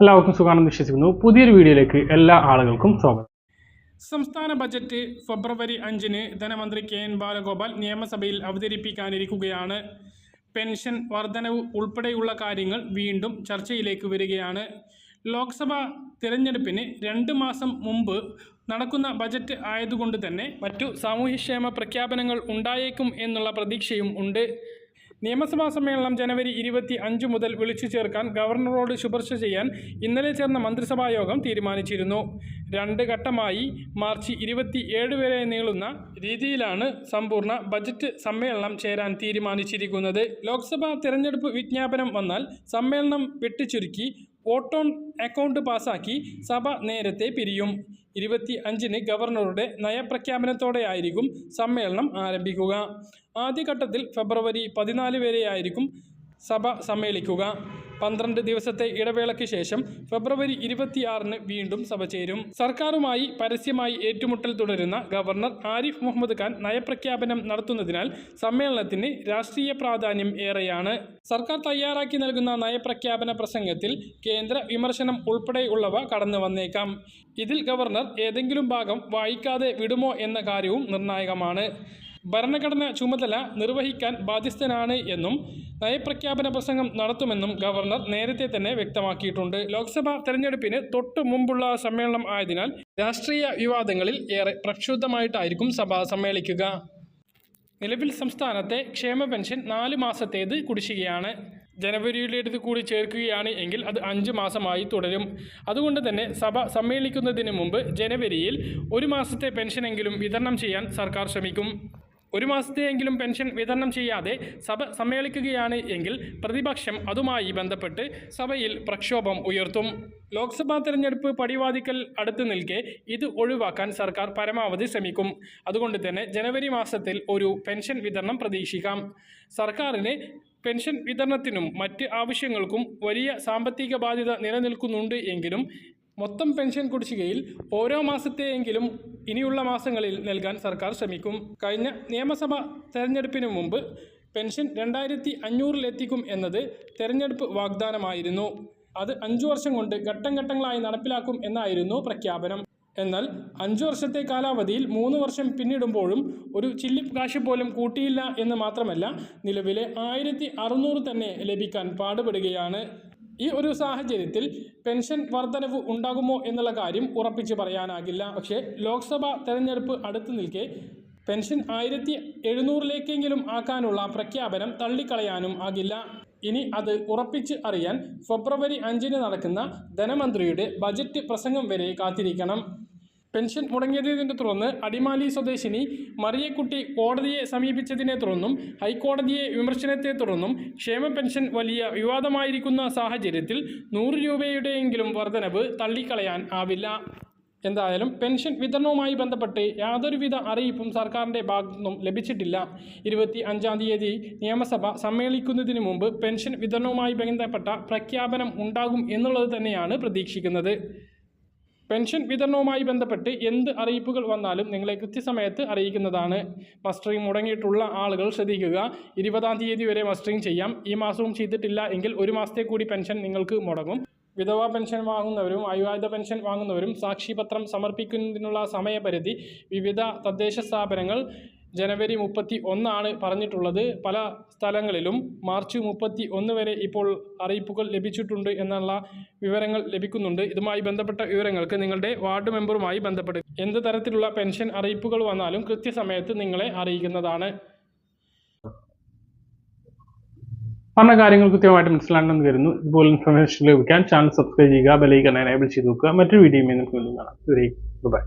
എല്ലാവർക്കും സുഖാണെന്ന് വിശ്വസിക്കുന്നു. പുതിയൊരു വീഡിയോയിലേക്ക് എല്ലാ ആളുകൾക്കും സ്വാഗതം. സംസ്ഥാന ബജറ്റ് ഫെബ്രുവരി അഞ്ചിന് ധനമന്ത്രി കെ എൻ ബാലഗോപാൽ നിയമസഭയിൽ അവതരിപ്പിക്കാനിരിക്കുകയാണ്. പെൻഷൻ വർധനവ് ഉൾപ്പെടെയുള്ള കാര്യങ്ങൾ വീണ്ടും ചർച്ചയിലേക്ക് വരികയാണ്. ലോക്സഭ തിരഞ്ഞെടുപ്പിന് രണ്ട് മാസം മുമ്പ് നടക്കുന്ന ബജറ്റ് ആയതുകൊണ്ട് തന്നെ മറ്റു സാമൂഹ്യക്ഷേമ പ്രഖ്യാപനങ്ങൾ ഉണ്ടായേക്കും എന്നുള്ള പ്രതീക്ഷയും ഉണ്ട്. നിയമസഭാ സമ്മേളനം ജനുവരി ഇരുപത്തി അഞ്ച് മുതൽ വിളിച്ചു ചേർക്കാൻ ഗവർണറോട് ശുപാർശ ചെയ്യാൻ ഇന്നലെ ചേർന്ന മന്ത്രിസഭാ യോഗം തീരുമാനിച്ചിരുന്നു. രണ്ട് ഘട്ടമായി മാർച്ച് ഇരുപത്തി ഏഴ് വരെ നീളുന്ന രീതിയിലാണ് സമ്പൂർണ ബജറ്റ് സമ്മേളനം ചേരാൻ തീരുമാനിച്ചിരിക്കുന്നത്. ലോക്സഭാ തെരഞ്ഞെടുപ്പ് വിജ്ഞാപനം വന്നാൽ സമ്മേളനം വെട്ടിച്ചുരുക്കി വോട്ടോൺ അക്കൗണ്ട് പാസാക്കി സഭ നേരത്തെ പിരിയും. ഇരുപത്തി അഞ്ചിന് ഗവർണറുടെ നയപ്രഖ്യാപനത്തോടെയായിരിക്കും സമ്മേളനം ആരംഭിക്കുക. ആദ്യഘട്ടത്തിൽ ഫെബ്രുവരി പതിനാല് വരെയായിരിക്കും സഭ സമ്മേളിക്കുക. പന്ത്രണ്ട് ദിവസത്തെ ഇടവേളയ്ക്ക് ശേഷം ഫെബ്രുവരി ഇരുപത്തിയാറിന് വീണ്ടും സഭ ചേരും. സർക്കാരുമായി പരസ്യമായി ഏറ്റുമുട്ടൽ തുടരുന്ന ഗവർണർ ആരിഫ് മുഹമ്മദ് ഖാൻ നയപ്രഖ്യാപനം നടത്തുന്നതിനാൽ സമ്മേളനത്തിന് രാഷ്ട്രീയ പ്രാധാന്യം ഏറെയാണ്. സർക്കാർ തയ്യാറാക്കി നൽകുന്ന നയപ്രഖ്യാപന പ്രസംഗത്തിൽ കേന്ദ്ര വിമർശനം ഉൾപ്പെടെയുള്ളവ കടന്നു വന്നേക്കാം. ഇതിൽ ഗവർണർ ഏതെങ്കിലും ഭാഗം വായിക്കാതെ വിടുമോ എന്ന കാര്യവും നിർണായകമാണ്. ഭരണഘടന ചുമതല നിർവഹിക്കാൻ ബാധ്യസ്ഥനാണ് എന്നും നയപ്രഖ്യാപന പ്രസംഗം നടത്തുമെന്നും ഗവർണർ നേരത്തെ തന്നെ വ്യക്തമാക്കിയിട്ടുണ്ട്. ലോക്സഭാ തെരഞ്ഞെടുപ്പിന് തൊട്ടു മുമ്പുള്ള സമ്മേളനം ആയതിനാൽ രാഷ്ട്രീയ വിവാദങ്ങളിൽ ഏറെ പ്രക്ഷുബ്ധമായിട്ടായിരിക്കും സഭ സമ്മേളിക്കുക. നിലവിൽ സംസ്ഥാനത്തെ ക്ഷേമ പെൻഷൻ നാല് മാസത്തേത് കുടിശ്ശികയാണ്. ജനുവരിയിലേത് കൂടി ചേർക്കുകയാണ് എങ്കിൽ അത് അഞ്ച് മാസമായി തുടരും. അതുകൊണ്ട് തന്നെ സഭ സമ്മേളിക്കുന്നതിന് മുമ്പ് ജനുവരിയിൽ ഒരു മാസത്തെ പെൻഷനെങ്കിലും വിതരണം ചെയ്യാൻ സർക്കാർ ശ്രമിക്കും. ഒരു മാസത്തെയെങ്കിലും പെൻഷൻ വിതരണം ചെയ്യാതെ സഭ സമ്മേളിക്കുകയാണ് എങ്കിൽ പ്രതിപക്ഷം അതുമായി ബന്ധപ്പെട്ട് സഭയിൽ പ്രക്ഷോഭം ഉയർത്തും. ലോക്സഭാ തെരഞ്ഞെടുപ്പ് പടിവാതിക്കൽ അടുത്ത് നിൽക്കെ ഇത് ഒഴിവാക്കാൻ സർക്കാർ പരമാവധി ശ്രമിക്കും. അതുകൊണ്ട് തന്നെ ജനുവരി മാസത്തിൽ ഒരു പെൻഷൻ വിതരണം പ്രതീക്ഷിക്കാം. സർക്കാരിന് പെൻഷൻ വിതരണത്തിനും മറ്റ് ആവശ്യങ്ങൾക്കും വലിയ സാമ്പത്തിക ബാധ്യത നിലനിൽക്കുന്നുണ്ട് എങ്കിലും മൊത്തം പെൻഷൻ കുടിശ്ശികയിൽ ഓരോ മാസത്തെയെങ്കിലും ഇനിയുള്ള മാസങ്ങളിൽ നൽകാൻ സർക്കാർ ശ്രമിക്കും. കഴിഞ്ഞ നിയമസഭാ തെരഞ്ഞെടുപ്പിന് മുമ്പ് പെൻഷൻ രണ്ടായിരത്തി അഞ്ഞൂറിലെത്തിക്കും എന്നത് തെരഞ്ഞെടുപ്പ് വാഗ്ദാനമായിരുന്നു. അത് അഞ്ചു വർഷം കൊണ്ട് ഘട്ടം ഘട്ടങ്ങളായി നടപ്പിലാക്കും എന്നായിരുന്നു പ്രഖ്യാപനം. എന്നാൽ അഞ്ചു വർഷത്തെ കാലാവധിയിൽ മൂന്ന് വർഷം പിന്നിടുമ്പോഴും ഒരു ചില്ലിപ്പ് കാശ് പോലും കൂട്ടിയില്ല എന്ന് മാത്രമല്ല നിലവിലെ ആയിരത്തി തന്നെ ലഭിക്കാൻ പാടുപെടുകയാണ്. ഈ ഒരു സാഹചര്യത്തിൽ പെൻഷൻ വർധനവ് ഉണ്ടാകുമോ എന്നുള്ള കാര്യം ഉറപ്പിച്ച് പറയാനാകില്ല. പക്ഷേ ലോക്സഭ തെരഞ്ഞെടുപ്പ് അടുത്തു നിൽക്കെ പെൻഷൻ ആയിരത്തി എഴുന്നൂറിലേക്കെങ്കിലും ആക്കാനുള്ള പ്രഖ്യാപനം തള്ളിക്കളയാനും ആകില്ല. ഇനി അത് ഉറപ്പിച്ച് അറിയാൻ ഫെബ്രുവരി അഞ്ചിന് നടക്കുന്ന ധനമന്ത്രിയുടെ ബജറ്റ് പ്രസംഗം വരെ കാത്തിരിക്കണം. പെൻഷൻ മുടങ്ങിയതിനെ തുടർന്ന് അടിമാലി സ്വദേശിനി മറിയക്കുട്ടി കോടതിയെ സമീപിച്ചതിനെ തുടർന്നും ഹൈക്കോടതിയെ വിമർശനത്തെ തുടർന്നും ക്ഷേമ പെൻഷൻ വലിയ വിവാദമായിരിക്കുന്ന സാഹചര്യത്തിൽ നൂറ് രൂപയുടെയെങ്കിലും വർധനവ് തള്ളിക്കളയാൻ ആവില്ല. എന്തായാലും പെൻഷൻ വിതരണവുമായി ബന്ധപ്പെട്ട് യാതൊരുവിധ അറിയിപ്പും സർക്കാരിന്റെ ഭാഗത്തു നിന്നും ലഭിച്ചിട്ടില്ല. ഇരുപത്തി അഞ്ചാം തീയതി നിയമസഭ സമ്മേളിക്കുന്നതിന് മുമ്പ് പെൻഷൻ വിതരണവുമായി ബന്ധപ്പെട്ട പ്രഖ്യാപനം ഉണ്ടാകും എന്നുള്ളത് തന്നെയാണ് പ്രതീക്ഷിക്കുന്നത്. പെൻഷൻ വിതരണവുമായി ബന്ധപ്പെട്ട് എന്ത് അറിയിപ്പുകൾ വന്നാലും നിങ്ങളെ കൃത്യസമയത്ത് അറിയിക്കുന്നതാണ്. മസ്റ്ററിംഗ് മുടങ്ങിയിട്ടുള്ള ആളുകൾ ശ്രദ്ധിക്കുക. ഇരുപതാം തീയതി വരെ മസ്റ്ററിംഗ് ചെയ്യാം. ഈ മാസവും ചെയ്തിട്ടില്ല എങ്കിൽ ഒരു മാസത്തെ കൂടി പെൻഷൻ നിങ്ങൾക്ക് മുടങ്ങും. വിധവ പെൻഷൻ വാങ്ങുന്നവരും അയുവായുധ പെൻഷൻ വാങ്ങുന്നവരും സാക്ഷിപത്രം സമർപ്പിക്കുന്നതിനുള്ള സമയപരിധി വിവിധ തദ്ദേശ സ്ഥാപനങ്ങൾ ജനുവരി മുപ്പത്തി ഒന്നാണ് പറഞ്ഞിട്ടുള്ളത്. പല സ്ഥലങ്ങളിലും മാർച്ച് മുപ്പത്തി ഒന്ന് വരെ ഇപ്പോൾ അറിയിപ്പുകൾ ലഭിച്ചിട്ടുണ്ട് എന്നുള്ള വിവരങ്ങൾ ലഭിക്കുന്നുണ്ട്. ഇതുമായി ബന്ധപ്പെട്ട വിവരങ്ങൾക്ക് നിങ്ങളുടെ വാർഡ് മെമ്പറുമായി ബന്ധപ്പെടുക എന്ത് തരത്തിലുള്ള പെൻഷൻ അറിയിപ്പുകൾ വന്നാലും കൃത്യസമയത്ത് നിങ്ങളെ അറിയിക്കുന്നതാണ്. പറഞ്ഞ കാര്യങ്ങൾ കൃത്യമായിട്ട് മനസ്സിലാണെന്ന് കരുതുന്നു. ഇതുപോലെ ഇൻഫർമേഷൻ ലഭിക്കാൻ ചാനൽ സബ്സ്ക്രൈബ് ചെയ്യുക ബെലൈക്കൺ എനേബിൾ ചെയ്ത് നോക്കുക. മറ്റൊരു വീഡിയോ കാണാം. ബൈ